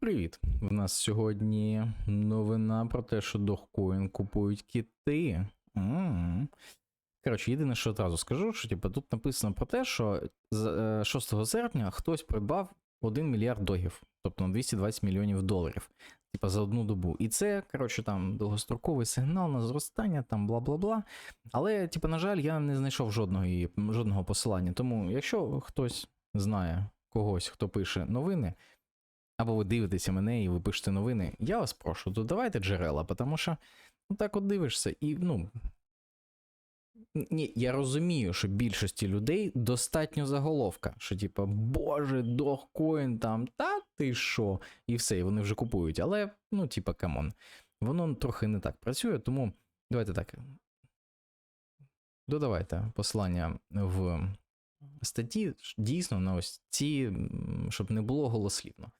Привіт! В нас сьогодні новина про те, що Догкоін купують кити. М. Коротше, єдине, що одразу скажу, що типу, тут написано про те, що з е, 6 серпня хтось придбав 1 мільярд догів, тобто на 220 мільйонів доларів, типу, за одну добу. І це, коротше, там довгостроковий сигнал на зростання, там бла бла бла. Але, типу, на жаль, я не знайшов жодного, жодного посилання. Тому, якщо хтось знає когось, хто пише новини, або ви дивитеся мене і ви пишете новини, я вас прошу, додавайте джерела, тому що ну, так от дивишся, і ну. Ні, я розумію, що більшості людей достатньо заголовка, що типа, боже, догкоін там, та ти що, і все, і вони вже купують. Але, ну, типа, камон, воно трохи не так працює, тому давайте так. Додавайте посилання в статті дійсно на ось ці, щоб не було голослівно.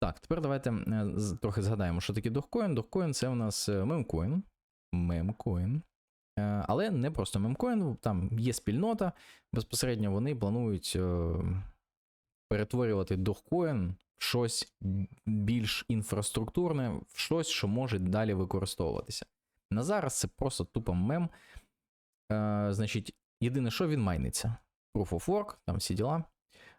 Так, тепер давайте е, трохи згадаємо, що таке догкоін. Догкоін це у нас е, мемкоін. Мемкоін. Е, Але не просто мемкоін, там є спільнота. Безпосередньо вони планують перетворювати догкоін в щось більш інфраструктурне, в щось, що може далі використовуватися. На зараз це просто тупо мем. Значить, єдине, що він майниться. Proof of Work, там всі діла.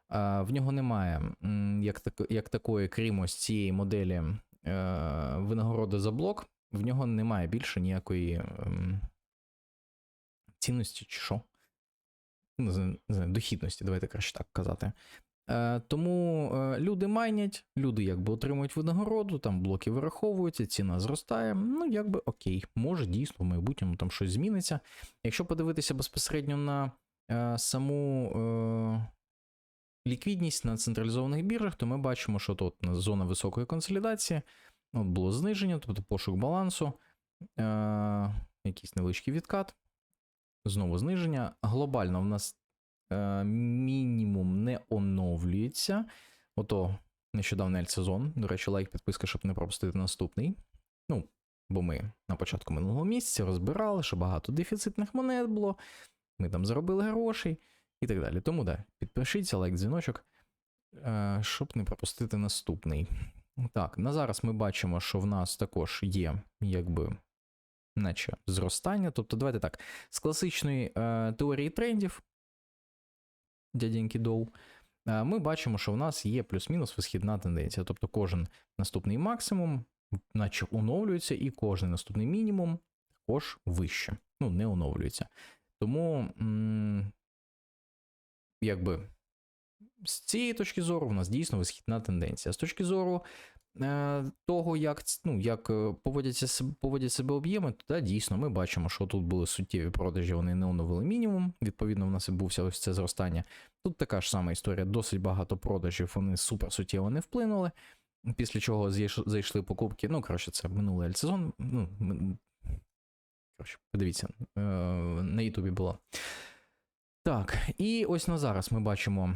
В нього немає як, так, як такої, крім ось цієї моделі е, винагороди за блок, в нього немає більше ніякої ем, цінності чи що. Не знаю, дохідності, давайте краще так казати. Е, тому е, люди майнять, люди якби отримують винагороду, там блоки вираховуються, ціна зростає. Ну, якби окей, може дійсно в майбутньому там щось зміниться. Якщо подивитися безпосередньо на саму. Ліквідність на централізованих біржах, то ми бачимо, що тут зона високої консолідації, от було зниження, тобто пошук балансу, е- якийсь невеличкий відкат, знову зниження. Глобально в нас е- мінімум не оновлюється. Ото нещодавний альтсезон. До речі, лайк, підписка, щоб не пропустити наступний. Ну, бо ми на початку минулого місяця розбирали, що багато дефіцитних монет було. Ми там заробили грошей і так далі. Тому да, підпишіться, лайк, дзвіночок, е, щоб не пропустити наступний. Так, на зараз ми бачимо, що в нас також є, якби, наче зростання. Тобто, давайте так, з класичної е, теорії трендів, дяденьки Доу, е, ми бачимо, що в нас є плюс-мінус висхідна тенденція. Тобто, кожен наступний максимум, наче оновлюється, і кожен наступний мінімум також вище. Ну, не оновлюється. Тому. м, якби з цієї точки зору в нас дійсно висхідна тенденція. З точки зору е, того, як, ну, як е, поводяться, поводять себе об'єми, то да, дійсно ми бачимо, що тут були суттєві продажі, вони не оновили мінімум. Відповідно, в нас і бувся ось це зростання. Тут така ж сама історія, досить багато продажів, вони супер суттєво не вплинули. Після чого зайш- зайшли покупки. Ну, коротше, це минулий альтсезон. Ну, коротше, подивіться, е, на Ютубі було. Так, і ось на зараз ми бачимо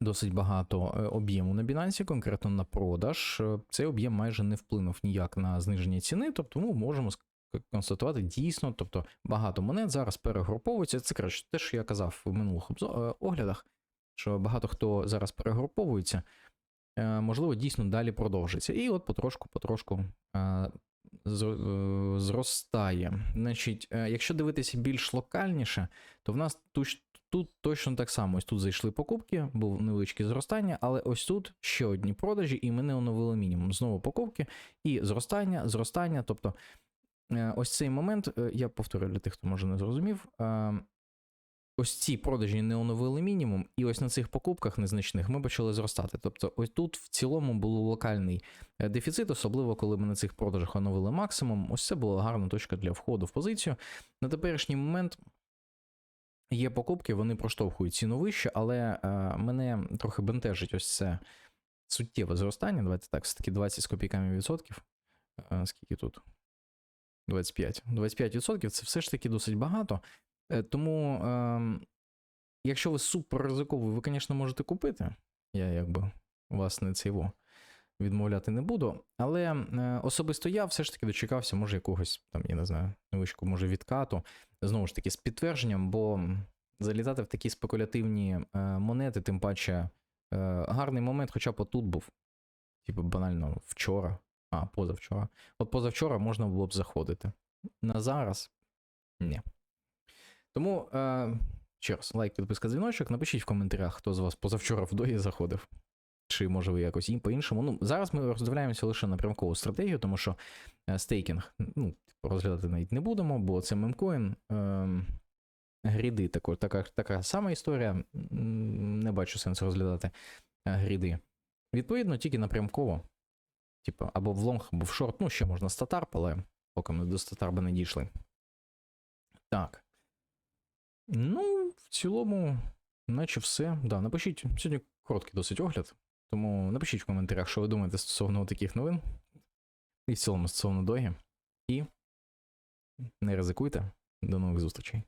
досить багато е, об'єму на Binance, конкретно на продаж. Е, Цей об'єм майже не вплинув ніяк на зниження ціни, тобто ми можемо констатувати дійсно, тобто багато монет зараз перегруповується. Це краще те, що я казав в минулих е, оглядах, що багато хто зараз перегруповується, можливо, дійсно далі продовжиться. І от потрошку-потрошку зростає. Значить, е, якщо дивитися більш локальніше, то в нас тут тут точно так само. Ось тут зайшли покупки, був невеличке зростання, але ось тут ще одні продажі, і ми не оновили мінімум. Знову покупки і зростання, зростання. Тобто, е, ось цей момент, е, я повторюю для тих, хто може не зрозумів. Ось ці продажі не оновили мінімум, і ось на цих покупках незначних ми почали зростати. Тобто, ось тут в цілому був локальний е, дефіцит, особливо коли ми на цих продажах оновили максимум. Ось це була гарна точка для входу в позицію. На теперішній момент є покупки, вони проштовхують ціну вище, але е, мене трохи бентежить ось це суттєве зростання. Давайте так, все-таки 20 з копійками відсотків. Е, скільки тут? 25. 25 відсотків це все ж таки досить багато. Е, тому, е, якщо ви супер ризиковий, ви, звісно, можете купити. Я якби вас не цього відмовляти не буду. Але е, особисто я все ж таки дочекався, може, якогось там, я не знаю, невеличку, може, відкату. Знову ж таки, з підтвердженням, бо залітати в такі спекулятивні е, монети, тим паче, е, гарний момент, хоча б отут був. типу, банально вчора, а, позавчора. От позавчора можна було б заходити. На зараз ні. Тому е, ще раз, лайк, підписка, дзвіночок. Напишіть в коментарях, хто з вас позавчора в дої заходив. Чи може ви якось і по-іншому. Ну, зараз ми роздивляємося лише на прямкову стратегію, тому що е, стейкінг ну, розглядати навіть не будемо, бо це мемкоін. Е, гріди тако, така, така сама історія. Не бачу сенсу розглядати е, гріди. Відповідно, тільки напрямково. Типу, або в лонг, або в шорт. Ну, ще можна статарп, але поки ми до статарба не дійшли. Так. Ну, в цілому, наче все. Да, напишіть. Сьогодні короткий досить огляд. Тому напишіть в коментарях, що ви думаєте стосовно таких новин. І в цілому стосовно догі. І не ризикуйте. До нових зустрічей.